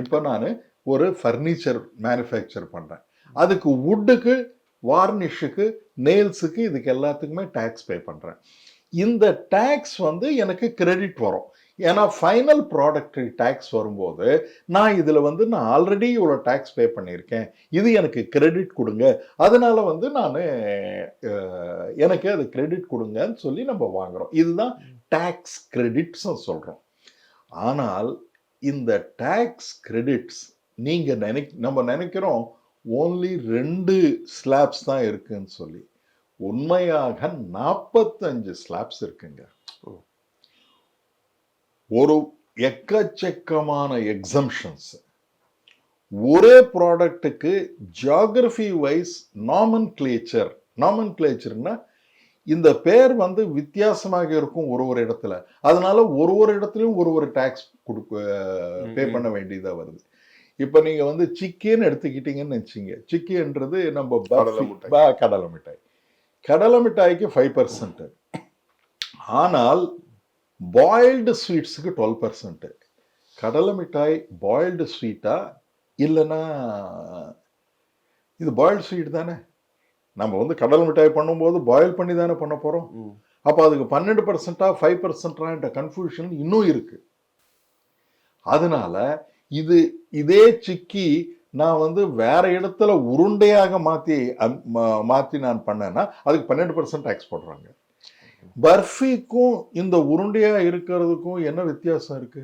இப்போ நான் ஒரு ஃபர்னிச்சர் மேனுஃபேக்சர் பண்ணுறேன் அதுக்கு வுட்டுக்கு வார்னிஷுக்கு நெயில்ஸுக்கு இதுக்கு எல்லாத்துக்குமே டேக்ஸ் பே பண்ணுறேன் இந்த டேக்ஸ் வந்து எனக்கு கிரெடிட் வரும். ஏன்னா ஃபைனல் ப்ராடக்ட் டேக்ஸ் வரும்போது நான் இதில் வந்து நான் ஆல்ரெடி இவ்வளோ டேக்ஸ் பே பண்ணியிருக்கேன். இது எனக்கு கிரெடிட் கொடுங்க. அதனால வந்து நான் எனக்கு அது கிரெடிட் கொடுங்கன்னு சொல்லி நம்ம வாங்குறோம். இதுதான் டேக்ஸ் கிரெடிட்ஸ் சொல்கிறோம் ஆனால் இந்த டேக்ஸ் கிரெடிட்ஸ் நீங்கள் நினை நம்ம நினைக்கிறோம் ஓன்லி ரெண்டு ஸ்லாப்ஸ் தான் இருக்குன்னு சொல்லி. உண்மையாக நாற்பத்தஞ்சு ஸ்லாப்ஸ் இருக்குங்க. ஒரு எக்கச்சக்கமான எக்ஸம்ஷன்ஸ் ஒரே ப்ராடக்ட்டுக்கு ஜியாகிரஃபி வைஸ் நாமன் கிளேச்சர் நாமன் கிளேச்சர்னா இந்த பேர் வந்து வித்தியாசமாக இருக்கும் ஒரு ஒரு இடத்துல. அதனால ஒரு ஒரு இடத்துலையும் ஒரு ஒரு டேக்ஸ் கொடுக்க பே பண்ண வேண்டியதாக வருது. இப்போ நீங்கள் வந்து சிக்கின்னு எடுத்துக்கிட்டீங்கன்னு வச்சுங்க சிக்கின்றது நம்ம கடலை மிட்டாய். கடலை மிட்டாய். கடலை மிட்டாய்க்கு ஃபைவ் பர்சன்ட் ஆனால் பாயில்டு ஸ்வீட்ஸுக்கு டுவெல் பர்சன்ட் கடலை மிட்டாய் பாயில்டு ஸ்வீட்டா இல்லைன்னா இது பாயில்டு ஸ்வீட் தானே? நம்ம வந்து கடலை மிட்டாய் பண்ணும்போது பாயில் பண்ணி தானே பண்ண போகிறோம். அப்போ அதுக்கு பன்னெண்டு பர்சன்டா ஃபைவ் பர்சன்டான்ற கன்ஃபியூஷன் இன்னும் இருக்கு. அதனால இது இதே சிக்கி நான் வந்து வேற இடத்துல உருண்டையாக மாற்றி மாற்றி நான் பண்ணேன்னா அதுக்கு பன்னெண்டு பர்சன்ட் டேக்ஸ் போடுறாங்க. பர்ஃபிக்கும் இந்த உருண்டையா இருக்கிறதுக்கும் என்ன வித்தியாசம் இருக்கு?